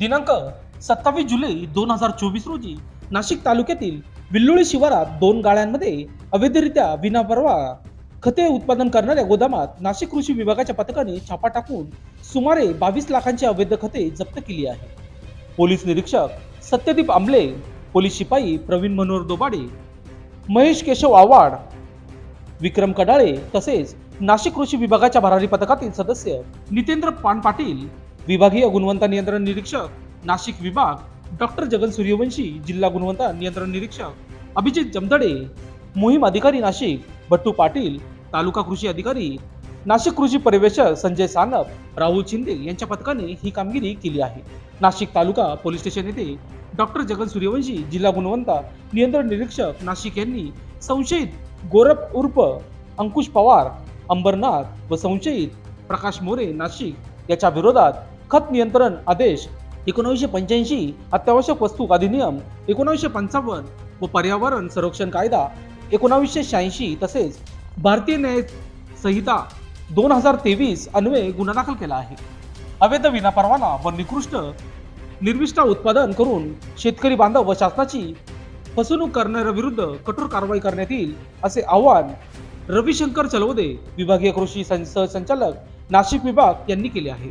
दिनांक सत्तावीस जुलै दोन हजार चोवीस रोजी नाशिक तालुक्यातील विल्लोळी शिवारात दोन गाळ्यांमध्ये अवैधरित्या विनापरवा खते उत्पादन करणाऱ्या गोदामात नाशिक कृषी विभागाच्या पथकाने छापा टाकून सुमारे बावीस लाखांची अवैध खते जप्त केली आहे. पोलीस निरीक्षक सत्यदीप आंबले पोलीस शिपाई प्रवीण मनोहर दोबाडे महेश केशव आव्हाड विक्रम कडाळे तसेच नाशिक कृषी विभागाच्या भरारी पथकातील सदस्य नितेंद्र पान पाटील विभागीय गुणवत्ता नियंत्रण निरीक्षक नाशिक विभाग डॉक्टर जगन सूर्यवंशी जिल्हा गुणवत्ता नियंत्रण निरीक्षक अभिजित जमदडे मोहीम अधिकारी नाशिक बट्टू पाटील तालुका कृषी अधिकारी नाशिक कृषी पर्यवेक्षक संजय सानप राहुल शिंदे यांच्या पथकाने ही कामगिरी केली आहे. नाशिक तालुका पोलीस स्टेशन येथे डॉक्टर जगन सूर्यवंशी जिल्हा गुणवत्ता नियंत्रण निरीक्षक नाशिक यांनी संशयित गोरप उर्फ अंकुश पवार अंबरनाथ व संशयित प्रकाश मोरे नाशिक याच्या विरोधात खत नियंत्रण आदेश एकोणीसशे पंच्याऐंशी अत्यावश्यक वस्तू अधिनियम एकोणीसशे पंचावन्न व पर्यावरण संरक्षण कायदा एकोणावीसशे शहाऐंशी तसेच भारतीय न्याय संहिता दोन हजार तेवीस अन्वये गुन्हा दाखल केला आहे. अवैध विनापरवाना व निकृष्ट निर्विष्ठा उत्पादन करून शेतकरी बांधव व शासनाची फसवणूक करणाऱ्या विरुद्ध कठोर कारवाई करण्यात येईल असे आवाहन रविशंकर चलवदे विभागीय कृषी सं- नाशिक विभाग यांनी केले आहे.